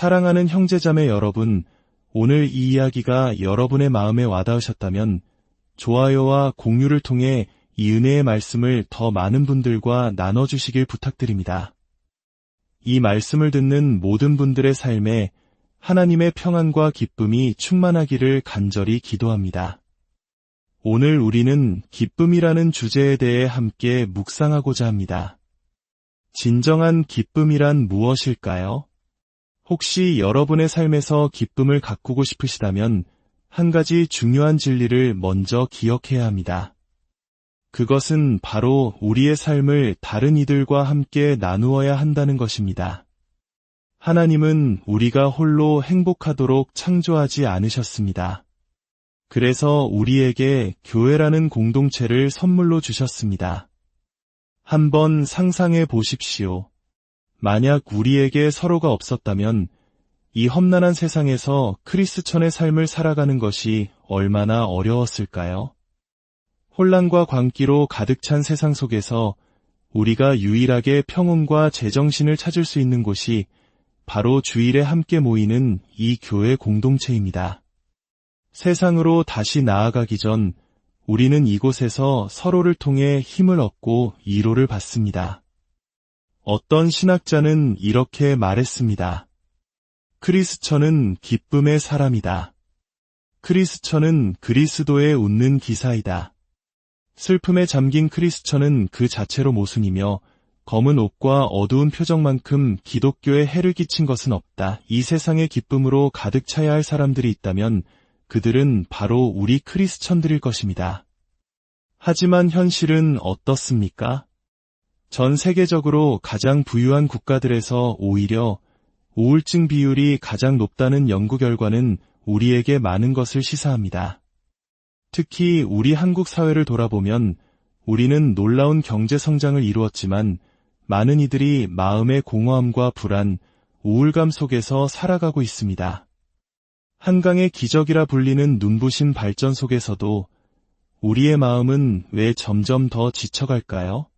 사랑하는 형제자매 여러분, 오늘 이 이야기가 여러분의 마음에 와닿으셨다면 좋아요와 공유를 통해 이 은혜의 말씀을 더 많은 분들과 나눠주시길 부탁드립니다. 이 말씀을 듣는 모든 분들의 삶에 하나님의 평안과 기쁨이 충만하기를 간절히 기도합니다. 오늘 우리는 기쁨이라는 주제에 대해 함께 묵상하고자 합니다. 진정한 기쁨이란 무엇일까요? 혹시 여러분의 삶에서 기쁨을 가꾸고 싶으시다면 한 가지 중요한 진리를 먼저 기억해야 합니다. 그것은 바로 우리의 삶을 다른 이들과 함께 나누어야 한다는 것입니다. 하나님은 우리가 홀로 행복하도록 창조하지 않으셨습니다. 그래서 우리에게 교회라는 공동체를 선물로 주셨습니다. 한번 상상해 보십시오. 만약 우리에게 서로가 없었다면 이 험난한 세상에서 크리스천의 삶을 살아가는 것이 얼마나 어려웠을까요? 혼란과 광기로 가득 찬 세상 속에서 우리가 유일하게 평온과 제정신을 찾을 수 있는 곳이 바로 주일에 함께 모이는 이 교회 공동체입니다. 세상으로 다시 나아가기 전 우리는 이곳에서 서로를 통해 힘을 얻고 위로를 받습니다. 어떤 신학자는 이렇게 말했습니다. 크리스천은 기쁨의 사람이다. 크리스천은 그리스도의 웃는 기사이다. 슬픔에 잠긴 크리스천은 그 자체로 모순이며 검은 옷과 어두운 표정만큼 기독교에 해를 끼친 것은 없다. 이 세상의 기쁨으로 가득 차야 할 사람들이 있다면 그들은 바로 우리 크리스천들일 것입니다. 하지만 현실은 어떻습니까? 전 세계적으로 가장 부유한 국가들에서 오히려 우울증 비율이 가장 높다는 연구 결과는 우리에게 많은 것을 시사합니다. 특히 우리 한국 사회를 돌아보면 우리는 놀라운 경제 성장을 이루었지만 많은 이들이 마음의 공허함과 불안, 우울감 속에서 살아가고 있습니다. 한강의 기적이라 불리는 눈부신 발전 속에서도 우리의 마음은 왜 점점 더 지쳐갈까요?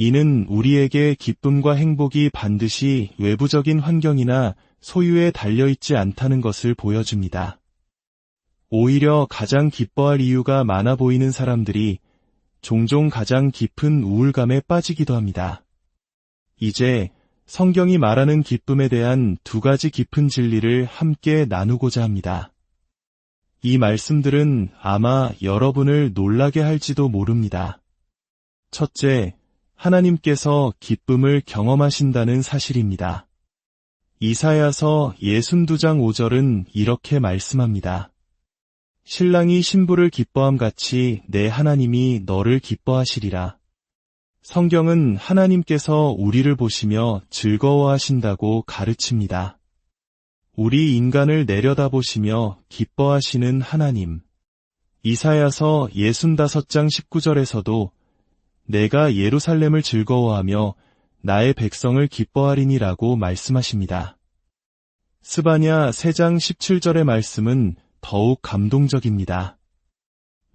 이는 우리에게 기쁨과 행복이 반드시 외부적인 환경이나 소유에 달려있지 않다는 것을 보여줍니다. 오히려 가장 기뻐할 이유가 많아 보이는 사람들이 종종 가장 깊은 우울감에 빠지기도 합니다. 이제 성경이 말하는 기쁨에 대한 두 가지 깊은 진리를 함께 나누고자 합니다. 이 말씀들은 아마 여러분을 놀라게 할지도 모릅니다. 첫째, 하나님께서 기쁨을 경험하신다는 사실입니다. 이사야서 62장 5절은 이렇게 말씀합니다. 신랑이 신부를 기뻐함 같이 내 하나님이 너를 기뻐하시리라. 성경은 하나님께서 우리를 보시며 즐거워하신다고 가르칩니다. 우리 인간을 내려다보시며 기뻐하시는 하나님. 이사야서 65장 19절에서도 내가 예루살렘을 즐거워하며 나의 백성을 기뻐하리니라고 말씀하십니다. 스바냐 3장 17절의 말씀은 더욱 감동적입니다.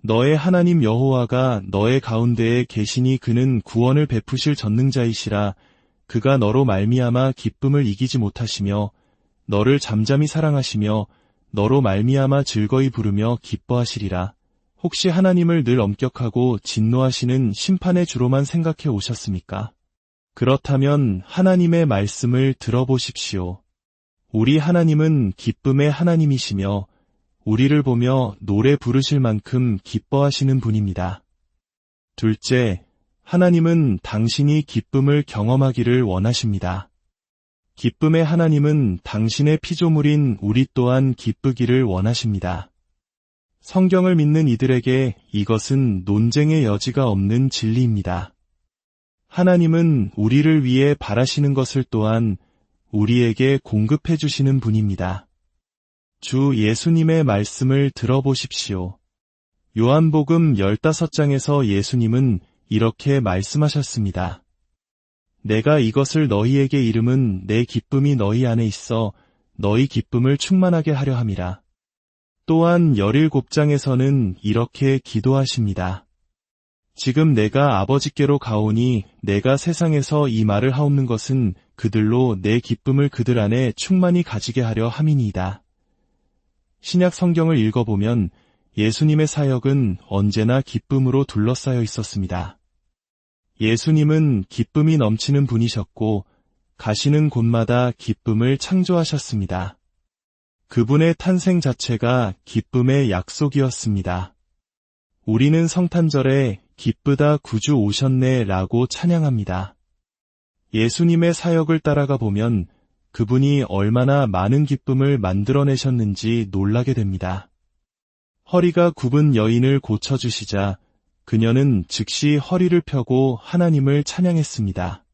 너의 하나님 여호와가 너의 가운데에 계시니 그는 구원을 베푸실 전능자이시라 그가 너로 말미암아 기쁨을 이기지 못하시며 너를 잠잠히 사랑하시며 너로 말미암아 즐거이 부르며 기뻐하시리라. 혹시 하나님을 늘 엄격하고 진노하시는 심판의 주로만 생각해 오셨습니까? 그렇다면 하나님의 말씀을 들어보십시오. 우리 하나님은 기쁨의 하나님이시며 우리를 보며 노래 부르실 만큼 기뻐하시는 분입니다. 둘째, 하나님은 당신이 기쁨을 경험하기를 원하십니다. 기쁨의 하나님은 당신의 피조물인 우리 또한 기쁘기를 원하십니다. 성경을 믿는 이들에게 이것은 논쟁의 여지가 없는 진리입니다. 하나님은 우리를 위해 바라시는 것을 또한 우리에게 공급해 주시는 분입니다. 주 예수님의 말씀을 들어보십시오. 요한복음 15장에서 예수님은 이렇게 말씀하셨습니다. 내가 이것을 너희에게 이름은 내 기쁨이 너희 안에 있어 너희 기쁨을 충만하게 하려 함이라. 또한 열일곱장에서는 이렇게 기도하십니다. 지금 내가 아버지께로 가오니 내가 세상에서 이 말을 하옵는 것은 그들로 내 기쁨을 그들 안에 충만히 가지게 하려 함이니이다. 신약 성경을 읽어보면 예수님의 사역은 언제나 기쁨으로 둘러싸여 있었습니다. 예수님은 기쁨이 넘치는 분이셨고 가시는 곳마다 기쁨을 창조하셨습니다. 그분의 탄생 자체가 기쁨의 약속이었습니다. 우리는 성탄절에 기쁘다 구주 오셨네 라고 찬양합니다. 예수님의 사역을 따라가 보면 그분이 얼마나 많은 기쁨을 만들어내셨는지 놀라게 됩니다. 허리가 굽은 여인을 고쳐주시자 그녀는 즉시 허리를 펴고 하나님을 찬양했습니다.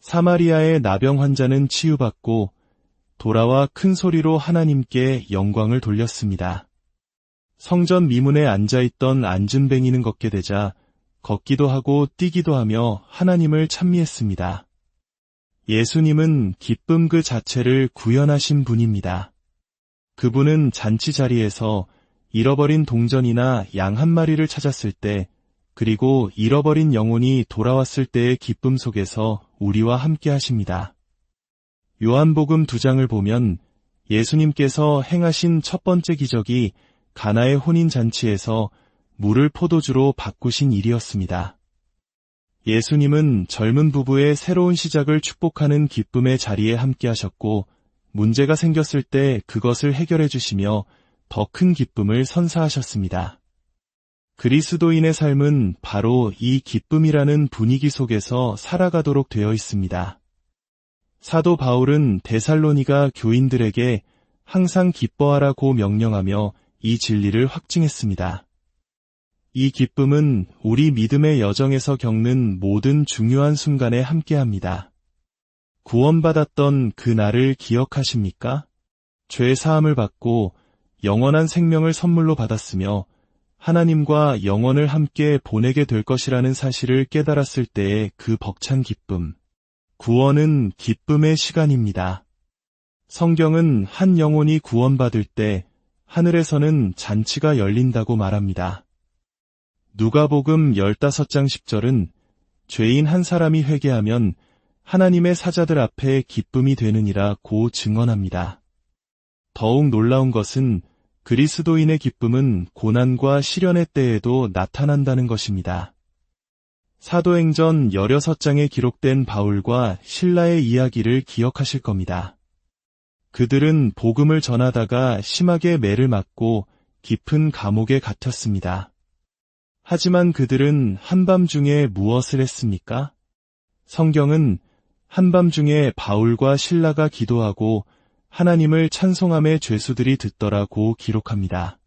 사마리아의 나병 환자는 치유받고 돌아와 큰 소리로 하나님께 영광을 돌렸습니다. 성전 미문에 앉아있던 안준뱅이는 걷게 되자 걷기도 하고 뛰기도 하며 하나님을 찬미했습니다. 예수님은 기쁨 그 자체를 구현하신 분입니다. 그분은 잔치 자리에서 잃어버린 동전이나 양 한 마리를 찾았을 때, 그리고 잃어버린 영혼이 돌아왔을 때의 기쁨 속에서 우리와 함께 하십니다. 요한복음 두 장을 보면 예수님께서 행하신 첫 번째 기적이 가나의 혼인 잔치에서 물을 포도주로 바꾸신 일이었습니다. 예수님은 젊은 부부의 새로운 시작을 축복하는 기쁨의 자리에 함께 하셨고, 문제가 생겼을 때 그것을 해결해 주시며 더 큰 기쁨을 선사하셨습니다. 그리스도인의 삶은 바로 이 기쁨이라는 분위기 속에서 살아가도록 되어 있습니다. 사도 바울은 데살로니가 교인들에게 항상 기뻐하라고 명령하며 이 진리를 확증했습니다. 이 기쁨은 우리 믿음의 여정에서 겪는 모든 중요한 순간에 함께합니다. 구원받았던 그 날을 기억하십니까? 죄 사함을 받고 영원한 생명을 선물로 받았으며 하나님과 영원을 함께 보내게 될 것이라는 사실을 깨달았을 때의 그 벅찬 기쁨. 구원은 기쁨의 시간입니다. 성경은 한 영혼이 구원받을 때 하늘에서는 잔치가 열린다고 말합니다. 누가복음 15장 10절은 죄인 한 사람이 회개하면 하나님의 사자들 앞에 기쁨이 되느니라 고 증언합니다. 더욱 놀라운 것은 그리스도인의 기쁨은 고난과 시련의 때에도 나타난다는 것입니다. 사도행전 16장에 기록된 바울과 신라의 이야기를 기억하실 겁니다. 그들은 복음을 전하다가 심하게 매를 맞고 깊은 감옥에 갇혔습니다. 하지만 그들은 한밤중에 무엇을 했습니까? 성경은 한밤중에 바울과 신라가 기도하고 하나님을 찬송함의 죄수들이 듣더라고 기록합니다.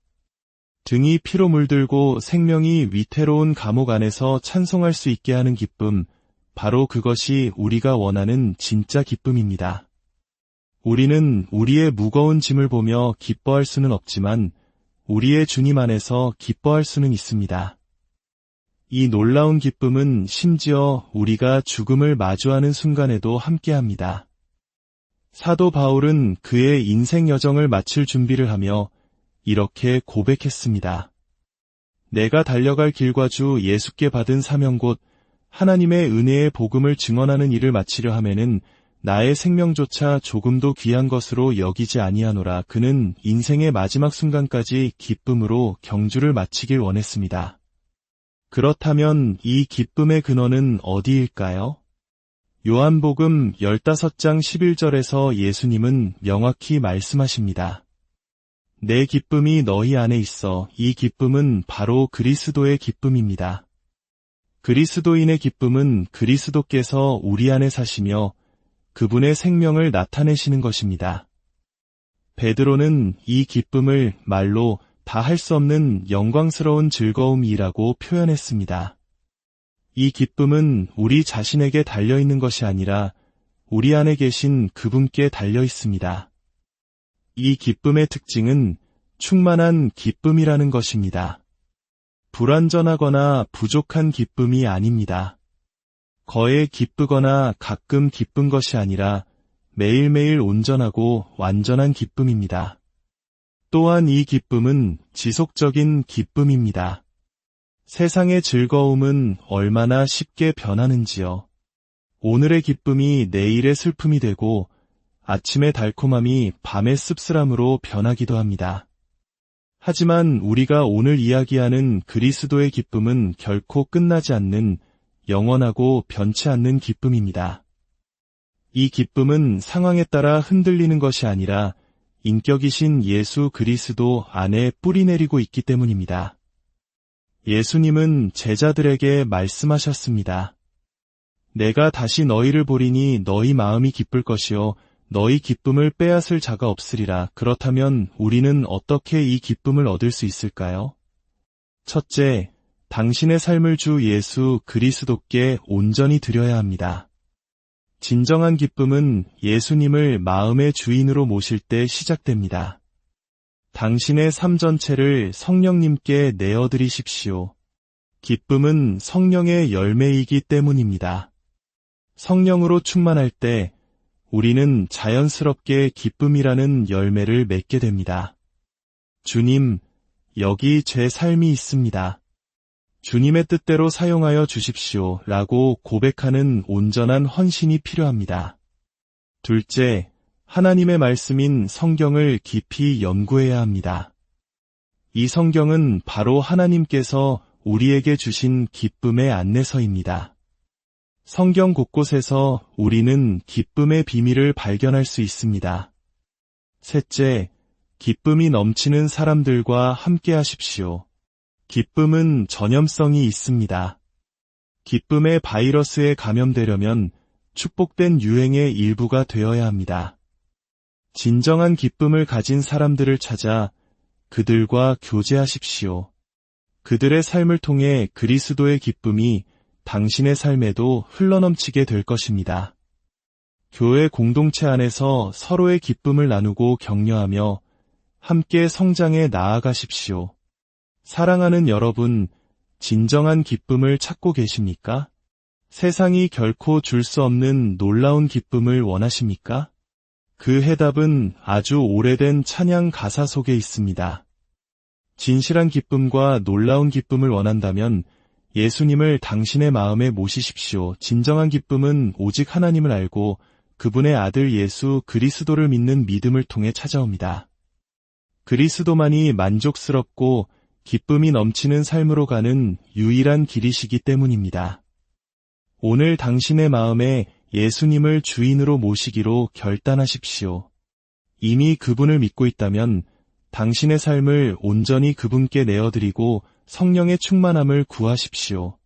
등이 피로 물들고 생명이 위태로운 감옥 안에서 찬송할 수 있게 하는 기쁨, 바로 그것이 우리가 원하는 진짜 기쁨입니다. 우리는 우리의 무거운 짐을 보며 기뻐할 수는 없지만 우리의 주님 안에서 기뻐할 수는 있습니다. 이 놀라운 기쁨은 심지어 우리가 죽음을 마주하는 순간에도 함께합니다. 사도 바울은 그의 인생 여정을 마칠 준비를 하며 이렇게 고백했습니다. 내가 달려갈 길과 주 예수께 받은 사명 곧 하나님의 은혜의 복음을 증언하는 일을 마치려 하면은 나의 생명조차 조금도 귀한 것으로 여기지 아니하노라. 그는 인생의 마지막 순간까지 기쁨으로 경주를 마치길 원했습니다. 그렇다면 이 기쁨의 근원은 어디일까요? 요한복음 15장 11절에서 예수님은 명확히 말씀하십니다. 내 기쁨이 너희 안에 있어 이 기쁨은 바로 그리스도의 기쁨입니다. 그리스도인의 기쁨은 그리스도께서 우리 안에 사시며 그분의 생명을 나타내시는 것입니다. 베드로는 이 기쁨을 말로 다 할 수 없는 영광스러운 즐거움이라고 표현했습니다. 이 기쁨은 우리 자신에게 달려 있는 것이 아니라 우리 안에 계신 그분께 달려 있습니다. 이 기쁨의 특징은 충만한 기쁨이라는 것입니다. 불완전하거나 부족한 기쁨이 아닙니다. 거에 기쁘거나 가끔 기쁜 것이 아니라 매일매일 온전하고 완전한 기쁨입니다. 또한 이 기쁨은 지속적인 기쁨입니다. 세상의 즐거움은 얼마나 쉽게 변하는지요. 오늘의 기쁨이 내일의 슬픔이 되고 아침의 달콤함이 밤의 씁쓸함으로 변하기도 합니다. 하지만 우리가 오늘 이야기하는 그리스도의 기쁨은 결코 끝나지 않는 영원하고 변치 않는 기쁨입니다. 이 기쁨은 상황에 따라 흔들리는 것이 아니라 인격이신 예수 그리스도 안에 뿌리 내리고 있기 때문입니다. 예수님은 제자들에게 말씀하셨습니다. 내가 다시 너희를 보리니 너희 마음이 기쁠 것이요 너희 기쁨을 빼앗을 자가 없으리라. 그렇다면 우리는 어떻게 이 기쁨을 얻을 수 있을까요? 첫째, 당신의 삶을 주 예수 그리스도께 온전히 드려야 합니다. 진정한 기쁨은 예수님을 마음의 주인으로 모실 때 시작됩니다. 당신의 삶 전체를 성령님께 내어드리십시오. 기쁨은 성령의 열매이기 때문입니다. 성령으로 충만할 때 우리는 자연스럽게 기쁨이라는 열매를 맺게 됩니다. 주님, 여기 제 삶이 있습니다. 주님의 뜻대로 사용하여 주십시오 라고 고백하는 온전한 헌신이 필요합니다. 둘째, 하나님의 말씀인 성경을 깊이 연구해야 합니다. 이 성경은 바로 하나님께서 우리에게 주신 기쁨의 안내서입니다. 성경 곳곳에서 우리는 기쁨의 비밀을 발견할 수 있습니다. 셋째, 기쁨이 넘치는 사람들과 함께 하십시오. 기쁨은 전염성이 있습니다. 기쁨의 바이러스에 감염되려면 축복된 유행의 일부가 되어야 합니다. 진정한 기쁨을 가진 사람들을 찾아 그들과 교제하십시오. 그들의 삶을 통해 그리스도의 기쁨이 당신의 삶에도 흘러넘치게 될 것입니다. 교회 공동체 안에서 서로의 기쁨을 나누고 격려하며 함께 성장해 나아가십시오. 사랑하는 여러분, 진정한 기쁨을 찾고 계십니까? 세상이 결코 줄 수 없는 놀라운 기쁨을 원하십니까? 그 해답은 아주 오래된 찬양 가사 속에 있습니다. 진실한 기쁨과 놀라운 기쁨을 원한다면 예수님을 당신의 마음에 모시십시오. 진정한 기쁨은 오직 하나님을 알고 그분의 아들 예수 그리스도를 믿는 믿음을 통해 찾아옵니다. 그리스도만이 만족스럽고 기쁨이 넘치는 삶으로 가는 유일한 길이시기 때문입니다. 오늘 당신의 마음에 예수님을 주인으로 모시기로 결단하십시오. 이미 그분을 믿고 있다면 당신의 삶을 온전히 그분께 내어드리고 성령의 충만함을 구하십시오.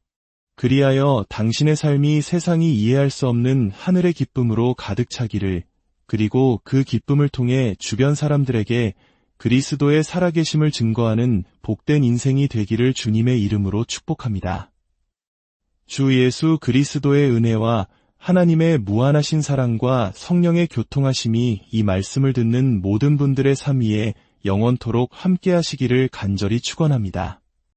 그리하여 당신의 삶이 세상이 이해할 수 없는 하늘의 기쁨으로 가득 차기를, 그리고 그 기쁨을 통해 주변 사람들에게 그리스도의 살아계심을 증거하는 복된 인생이 되기를 주님의 이름으로 축복합니다. 주 예수 그리스도의 은혜와 하나님의 무한하신 사랑과 성령의 교통하심이 이 말씀을 듣는 모든 분들의 삶 위에 영원토록 함께 하시기를 간절히 축원합니다.